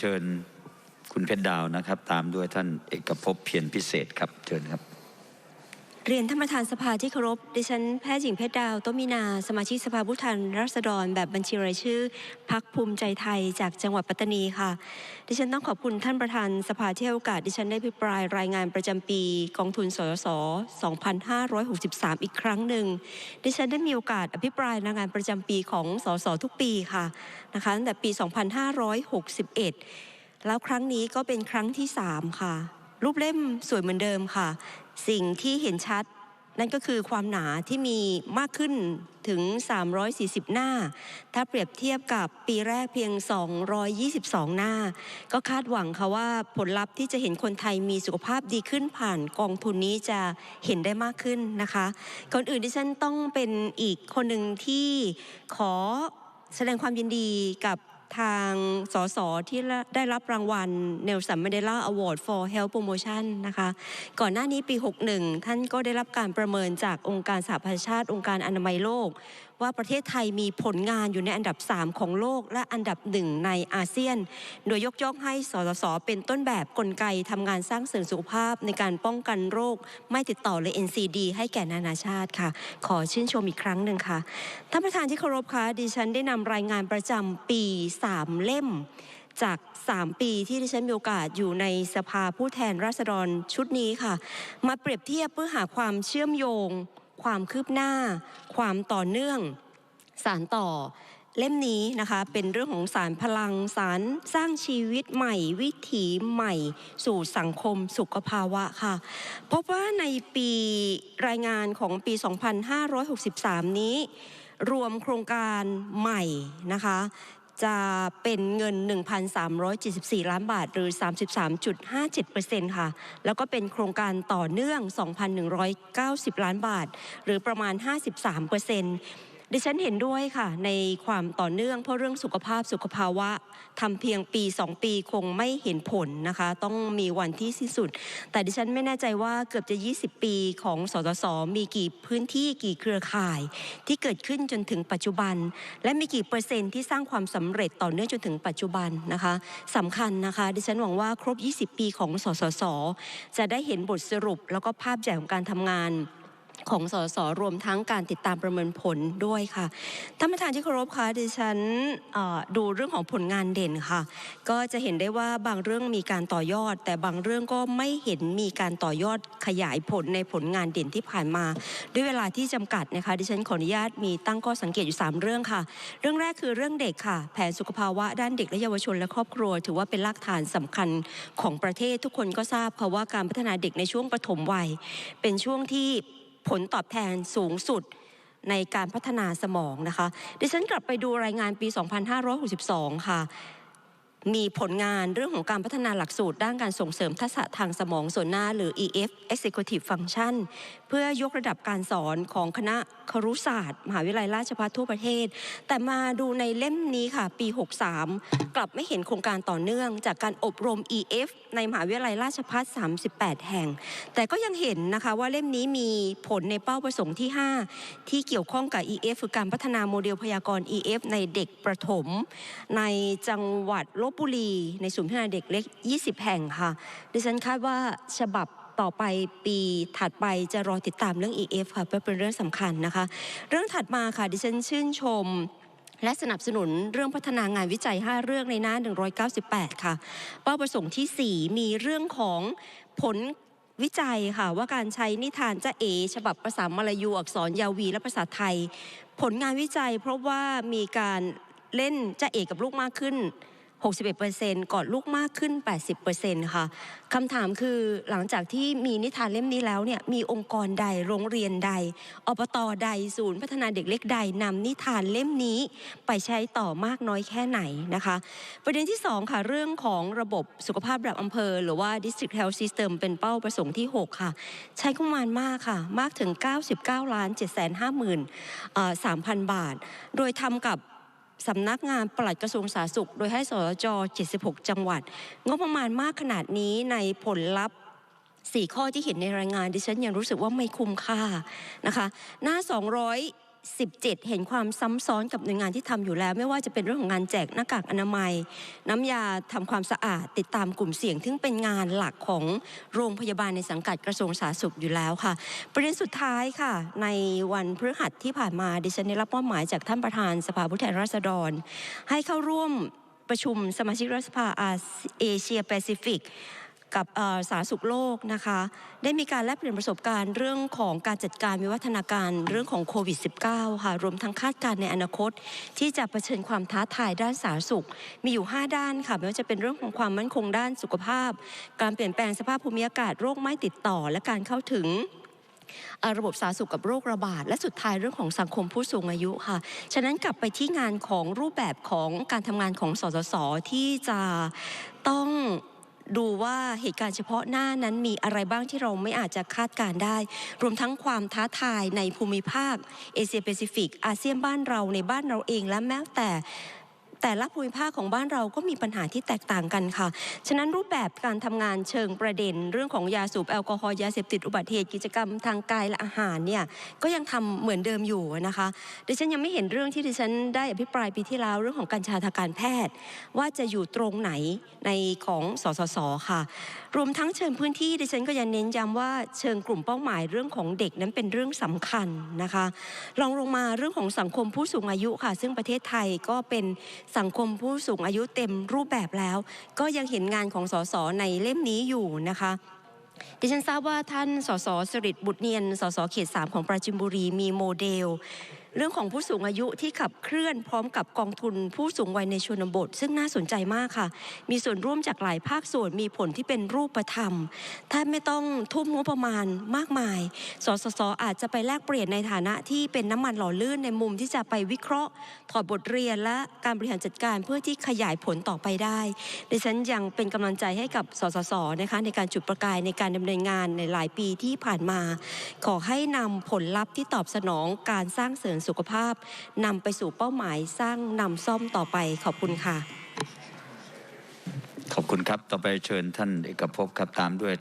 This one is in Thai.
เชิญคุณเพชรดาวนะครับ ตามด้วยท่านเอกภพเพียรพิเศษครับ เชิญครับ เรียนท่านประธานสภาที่เคารพ ดิฉันแพทย์หญิงเพชรดาวต้มินา สมาชิกสภาผู้แทนราษฎร แบบบัญชีรายชื่อพักภูมิใจไทยจากจังหวัดปัตตานีค่ะ ดิฉันต้องขอบคุณท่านประธานสภาที่ให้โอกาส ดิฉันได้พิปรายรายงานประจำปีกองทุนสส2563 อีกครั้งหนึ่ง ดิฉันได้มีโอกาสอภิปรายรายงานประจำปีของสสทุกปีค่ะนะคะตั้งแต่ปี 2561 แล้วครั้งนี้ก็เป็นครั้งที่ 3 ค่ะ รูปเล่มสวยเหมือนเดิมค่ะ สิ่งที่เห็นชัด นั่นก็คือความหนาที่มีมากขึ้นถึง 340 หน้า ถ้าเปรียบเทียบกับปีแรกเพียง 222 หน้า ก็คาดหวังค่ะว่าผลลัพธ์ที่จะเห็นคนไทยมีสุขภาพดีขึ้นผ่านกองทุนนี้จะเห็นได้มากขึ้นนะคะก่อนอื่นดิฉันต้องเป็นอีกคนหนึ่งที่ขอแสดงความยินดีกับ ทางสสที่ได้รับรางวัล Nelson Mandela Award for Health Promotion นะคะ ก่อนหน้านี้ปี 61 ท่านก็ได้รับการประเมินจากองค์การสหประชาชาติ องค์การอนามัยโลกว่าประเทศไทยมีผลงานอยู่ในอันดับ 3 ของโลกและอันดับหนึ่งในอาเซียน โดยยกย่องให้สสสเป็นต้นแบบกลไกทำงานสร้างเสริมสุขภาพในการป้องกันโรค ไม่ติดต่อเลย NCD ให้แก่นานาชาติค่ะ ขอชื่นชมอีกครั้งหนึ่งค่ะท่านประธานที่เคารพคะดิฉันได้นำรายงานประจำปี 3 เล่มจาก 3 ปีที่ดิฉันมีโอกาสอยู่ในสภาผู้แทนราษฎรชุดนี้ค่ะ มาเปรียบเทียบเพื่อหาความเชื่อมโยง ความคืบหน้า ความต่อเนื่อง สารต่อเล่มนี้นะคะเป็นเรื่องของสารพลังสารสร้างชีวิตใหม่ วิถีใหม่ สู่สังคมสุขภาวะค่ะ พบว่าในปีรายงานของปี 2563 นี้ รวมโครงการใหม่นะคะ จะเป็นเงิน 1,374 ล้านบาท หรือ 33.57%ค่ะ แล้วก็เป็นโครงการต่อเนื่อง 2,190 ล้านบาท หรือประมาณ 53% ดิฉันเห็นด้วยค่ะในความต่อเนื่องเพราะเรื่องสุขภาพสุขภาวะทำเพียงปี 2 ปีคงไม่เห็นผลนะคะ ต้องมีวันที่สิ้นสุด แต่ดิฉันไม่แน่ใจว่าเกือบจะ 20 ปีของสสสมีกี่พื้นที่กี่เครือข่าย ที่เกิดขึ้นจนถึงปัจจุบัน และมีกี่เปอร์เซ็นต์ที่สร้างความสำเร็จต่อเนื่องจนถึงปัจจุบันนะคะสำคัญนะคะ ดิฉันหวังว่าครบ 20 ปีของสสสจะได้เห็นบทสรุป แล้วก็ภาพใหญ่ของการทำงาน ของสสรวมทั้งการติดตามประเมินผลด้วยค่ะท่านประธานที่เคารพคะดิฉันดูเรื่องของผลงานเด่นค่ะ ก็จะเห็นได้ว่าบางเรื่องมีการต่อยอด แต่บางเรื่องก็ไม่เห็นมีการต่อยอดขยายผลในผลงานเด่นที่ผ่านมา ด้วยเวลาที่จำกัดนะคะ ดิฉันขออนุญาตมีตั้งข้อสังเกตอยู่ 3 เรื่องค่ะ เรื่องแรกคือเรื่องเด็กค่ะ แผนสุขภาวะด้านเด็กและเยาวชนและครอบครัว ถือว่าเป็นรากฐานสำคัญของประเทศทุกคนก็ทราบค่ะว่าการพัฒนาเด็กในช่วงปฐมวัย เป็นช่วงที่ ผลตอบแทนสูงสุดในการพัฒนาสมองนะคะดิฉันกลับไปดูรายงานปี 2562 ค่ะ มีผลงานเรื่องของการพัฒนาหลักสูตร ด้านการส่งเสริมทักษะทางสมองส่วนหน้า หรือ EF Executive Function เพื่อยกระดับการสอนของคณะครุศาสตร์ มหาวิทยาลัยราชภัฏทั่วประเทศ แต่มาดูในเล่มนี้ค่ะ ปี 63 กลับไม่เห็นโครงการต่อเนื่องจากการอบรม EF ในมหาวิทยาลัยราชภัฏ38 แห่ง แต่ก็ยังเห็นนะคะว่าเล่มนี้มีผลในเป้าประสงค์ที่ 5 ที่เกี่ยวข้องกับ EF คือการพัฒนาโมเดลพยากรณ์ EF ในเด็กประถม ในจังหวัดลบบุรีในศูนย์พัฒนาเด็กเล็ก 20 แห่งค่ะ ดิฉันคาดว่าฉบับต่อไปปีถัดไปจะรอติดตามเรื่อง EF ค่ะเพราะเป็นเรื่องสำคัญนะคะ เรื่องถัดมาค่ะ ดิฉันชื่นชมและสนับสนุนเรื่องพัฒนางานวิจัย 5 เรื่องในหน้า 198 ค่ะ เป้าประสงค์ที่ 4 มีเรื่องของผลวิจัยค่ะ ว่าการใช้นิทานจ้าเอ ฉบับภาษามลายูอักษรยาวี และภาษาไทย ผลงานวิจัย เพราะว่ามีการเล่นจ้าเอกับลูกมากขึ้น 61%กอดลูกมากขึ้น 80%ค่ะคำถามคือหลังจากที่มีนิทานเล่มนี้แล้วเนี่ยมีองค์กรใดโรงเรียนใดอบตใดศูนย์พัฒนาเด็กเล็กใดนำนิทานเล่มนี้ไปใช้ต่อมากน้อยแค่ไหนนะคะ ประเด็นที่ 2 ค่ะ เรื่องของระบบสุขภาพระดับอำเภอ หรือว่า District Health System เป็นเป้าประสงค์ที่ 6 ค่ะ ใช้งบประมาณมากค่ะ มากถึง 99ล้าน7 5 0 0 0 3,000 บาท โดยทำกับ สำนักงานปลัดกระทรวงสาธารณสุข โดยให้สจ76 จังหวัด งบประมาณมากขนาดนี้ในผลลัพธ์สี่ข้อที่เห็นในรายงานดิฉันยังรู้สึกว่าไม่คุ้มค่านะคะ หน้า 17 เห็นความซ้ำซ้อนกับหน่วยงานที่ทำอยู่แล้ว ไม่ว่าจะเป็นเรื่องของงานแจกหน้ากากอนามัย น้ำยาทำความสะอาด ติดตามกลุ่มเสี่ยงซึ่งเป็นงานหลักของโรงพยาบาลในสังกัดกระทรวงสาธารณสุขอยู่แล้วค่ะ ประเด็นสุดท้ายค่ะ ในวันพฤหัสที่ผ่านมาดิฉันได้รับมอบหมายจากท่านประธานสภาผู้แทนราษฎร ให้เข้าร่วมประชุมสมาชิกรัฐสภาอาเอเชียแปซิฟิก กับสาธารณสุขโลกนะคะได้มีการแลกเปลี่ยนประสบการณ์เรื่องของการจัดการวิวัฒนาการเรื่องของโควิด -19 ค่ะรวมทั้งคาดการณ์ในอนาคต ที่จะเผชิญความท้าทายด้านสาธารณสุข มีอยู่ 5 ด้านค่ะไม่ว่าจะเป็นเรื่องของความมั่นคงด้านสุขภาพ การเปลี่ยนแปลงสภาพภูมิอากาศโรคไม่ติดต่อ และการเข้าถึงระบบสาธารณสุขกับโรคระบาด และสุดท้ายเรื่องของสังคมผู้สูงอายุค่ะ ฉะนั้นกลับไปที่งานของรูปแบบของการทำงานของสสสที่จะต้อง ดูว่าเหตุการณ์เฉพาะหน้านั้นมีอะไรบ้างที่เราไม่อาจจะคาดการได้ รวมทั้งความท้าทายในภูมิภาคเอเชียแปซิฟิกอาเซียนบ้านเราในบ้านเราเองและแม้แต่ แต่ละภูมิภาคของบ้านเราก็มีปัญหาที่แตกต่างกันค่ะ ฉะนั้นรูปแบบการทำงานเชิงประเด็น เรื่องของยาสูบแอลกอฮอล์ยาเสพติดอุบัติเหตุกิจกรรมทางกายและอาหารเนี่ยก็ยังทำเหมือนเดิมอยู่นะคะดิฉันยังไม่เห็นเรื่องที่ดิฉันได้อภิปรายปีที่แล้วเรื่องของกัญชาทางการแพทย์ ว่าจะอยู่ตรงไหนในของสสสค่ะ รวมทั้งเชิงพื้นที่ดิฉันก็ยังเน้นย้ำว่าเชิงกลุ่มเป้าหมายเรื่องของเด็กนั้นเป็นเรื่องสำคัญนะคะรองลงมาเรื่องของสังคมผู้สูงอายุค่ะ ซึ่งประเทศไทยก็เป็นสังคมผู้สูงอายุเต็มรูปแบบแล้ว ก็ยังเห็นงานของสสในเล่มนี้อยู่นะคะดิฉันทราบว่าท่านสสสริตบุตรเนียนสสเขตสามของปราจินบุรีมีโมเดล เรื่องของผู้สูงอายุที่ขับเคลื่อนพร้อมกับกองทุนผู้สูงวัยในชนบท ซึ่งน่าสนใจมากค่ะ มีส่วนร่วมจากหลายภาคส่วนมีผลที่เป็นรูปธรรมถ้าไม่ต้องทุ่มงบประมาณมากมาย สสสอาจจะไปแลกเปลี่ยนในฐานะที่เป็นน้ำมันหล่อลื่นในมุมที่จะไปวิเคราะห์ ถอดบทเรียนและการบริหารจัดการเพื่อที่ขยายผลต่อไปได้ ดิฉันยังเป็นกำลังใจให้กับสสสนะคะในการจุดประกายในการดำเนินงานในหลายปีที่ผ่านมา ขอให้นำผลลัพธ์ที่ตอบสนองการสร้างเสริมสุขภาพนำไปสู่เป้าหมายสร้างนำซ่อมต่อไปขอบคุณค่ะ ขอบคุณครับ ต่อไปเชิญท่านเอกภพครับตามด้วย